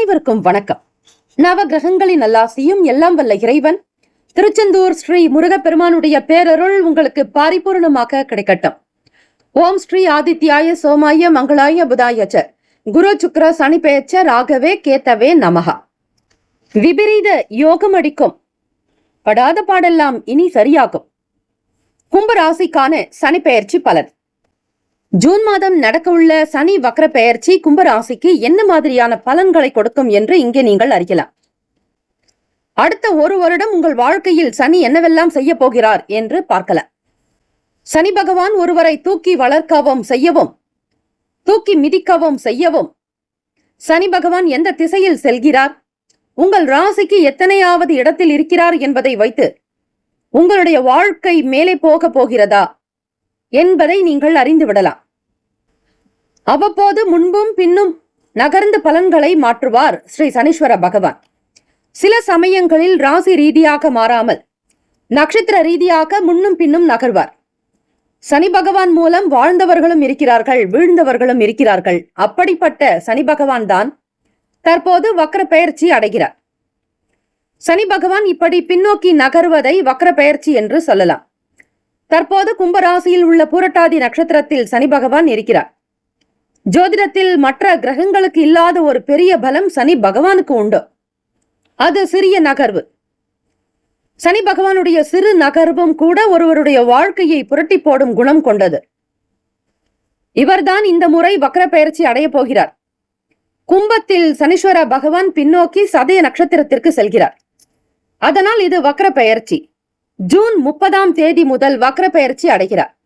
அனைவருக்கும் வணக்கம். நவ கிரகங்களின் நல்லாசியும் எல்லாம் வல்ல இறைவன் திருச்செந்தூர் ஸ்ரீ முருகப்பெருமானுடைய பேரருள் உங்களுக்கு பரிபூர்ணமாக கிடைக்கட்டும். ஓம் ஸ்ரீ ஆதித்யாய சோமாய மங்களாய புதாயச்ச குரு சுக்ர சனி பெயச்ச ராகவே கேத்தவே நமகா விபரீத யோகம் அடிக்கும். படாத பாடெல்லாம் இனி சரியாகும். கும்பராசிக்கான சனி பெயர்ச்சி பலன். ஜூன் மாதம் நடக்கவுள்ள சனி வக்ர பெயர்ச்சி கும்பராசிக்கு என்ன மாதிரியான பலன்களை கொடுக்கும் என்று இங்கே நீங்கள் அறியலாம். அடுத்த ஒரு வருடம் உங்கள் வாழ்க்கையில் சனி என்னவெல்லாம் செய்ய போகிறார் என்று பார்க்கலாம். சனி பகவான் ஒருவரை தூக்கி வளர்க்கவும் செய்யவும் தூக்கி மிதிக்கவும் செய்யவும் சனி பகவான் எந்த திசையில் செல்கிறார் உங்கள் ராசிக்கு எத்தனையாவது இடத்தில் இருக்கிறார் என்பதை வைத்து உங்களுடைய வாழ்க்கை மேலே போக போகிறதா என்பதை நீங்கள் அறிந்து விடலாம். அவ்வப்போது முன்பும் பின்னும் நகர்ந்து பலன்களை மாற்றுவார் ஸ்ரீ சனீஸ்வர பகவான். சில சமயங்களில் ராசி ரீதியாக மாறாமல் நட்சத்திர ரீதியாக முன்னும் பின்னும் நகர்வார். சனி பகவான் மூலம் வாழ்ந்தவர்களும் இருக்கிறார்கள் வீழ்ந்தவர்களும் இருக்கிறார்கள். அப்படிப்பட்ட சனி பகவான் தான் தற்போது வக்ர பெயர்ச்சி அடைகிறார். சனி பகவான் இப்படி பின்னோக்கி நகர்வதை வக்ர பெயர்ச்சி என்று சொல்லலாம். தற்போது கும்பராசியில் உள்ள பூரட்டாதி நட்சத்திரத்தில் சனி பகவான் இருக்கிறார். ஜோதிடத்தில் மற்ற கிரகங்களுக்கு இல்லாத ஒரு பெரிய பலம் சனி பகவானுக்கு உண்டு. அது சிறிய நகர்வு. சனி பகவானுடைய சிறு நகர்வும் கூட ஒருவருடைய வாழ்க்கையை புரட்டி போடும் குணம் கொண்டது. இவர்தான் இந்த முறை வக்ர பெயர்ச்சி அடையப் போகிறார். கும்பத்தில் சனீஸ்வர பகவான் பின்னோக்கி சதய நட்சத்திரத்திற்கு செல்கிறார். அதனால் இது வக்ர பெயர்ச்சி ஜூன் முப்பதாம் தேதி முதல் வக்ர பெயர்ச்சி அடைகிறார்.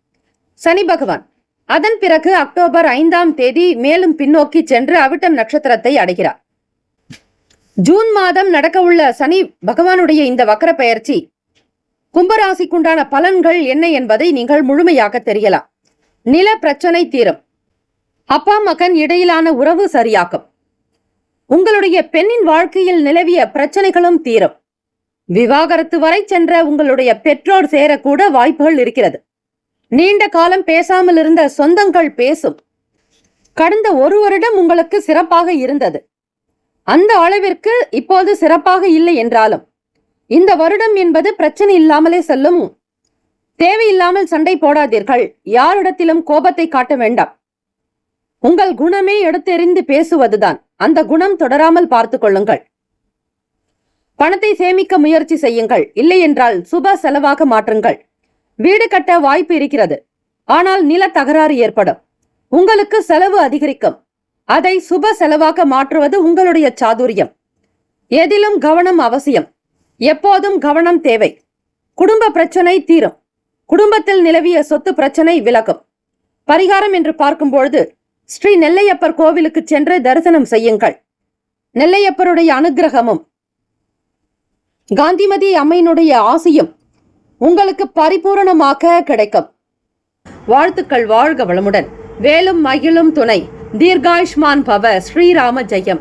சனி பகவான். அதன் பிறகு அக்டோபர் ஐந்தாம் தேதி மேலும் பின்னோக்கி சென்று அவிட்டம் நட்சத்திரத்தை அடைகிறார். ஜூன் மாதம் நடக்கவுள்ள சனி பகவானுடைய இந்த வக்கர பெயர்ச்சி கும்பராசிக்குண்டான பலன்கள் என்ன என்பதை நீங்கள் முழுமையாக தெரியலாம். நில பிரச்சனை தீரும். அப்பா மகன் இடையிலான உறவு சரியாக்கும் உங்களுடைய பெண்ணின் வாழ்க்கையில் நிலவிய பிரச்சனைகளும் தீரும். விவாகரத்து வரை சென்ற உங்களுடைய பெற்றோர் சேரக்கூட வாய்ப்புகள் இருக்கிறது. நீண்ட காலம் பேசாமல் இருந்த சொந்தங்கள் பேசும். கடந்த ஒரு வருடம் உங்களுக்கு சிறப்பாக இருந்தது. அந்த அளவிற்கு இப்போது சிறப்பாக இல்லை என்றாலும் இந்த வருடம் என்பது பிரச்சனை இல்லாமலே செல்லும். தேவையில்லாமல் சண்டை போடாதீர்கள். யாரிடத்திலும் கோபத்தை காட்ட வேண்டாம். உங்கள் குணமே எடுத்தெறிந்து பேசுவதுதான். அந்த குணம் தொடராமல் பார்த்துக்கொள்ளுங்கள் பணத்தை சேமிக்க முயற்சி செய்யுங்கள். இல்லை என்றால் சுப செலவாக மாற்றுங்கள். வீடு கட்ட வாய்ப்பு இருக்கிறது. ஆனால் நில தகராறு ஏற்படும். உங்களுக்கு செலவு அதிகரிக்கும். அதை சுப செலவாக மாற்றுவது உங்களுடைய சாதுரியம். எதிலும் கவனம் அவசியம். எப்போதும் கவனம் தேவை. குடும்ப பிரச்சனை தீரும். குடும்பத்தில் நிலவிய சொத்து பிரச்சனை விலகும். பரிகாரம் என்று பார்க்கும்பொழுது ஸ்ரீ நெல்லையப்பர் கோவிலுக்கு சென்று தரிசனம் செய்யுங்கள். நெல்லையப்பருடைய அனுக்கிரகமும் காந்திமதி அம்மையினுடைய ஆசையும் உங்களுக்கு பரிபூரணமாக கிடைக்கும். வாழ்த்துக்கள் வாழ்க வளமுடன். வேலும் மகிழும் துணை. தீர்காயுஷ்மான் பவ ஸ்ரீராம ஜெயம்.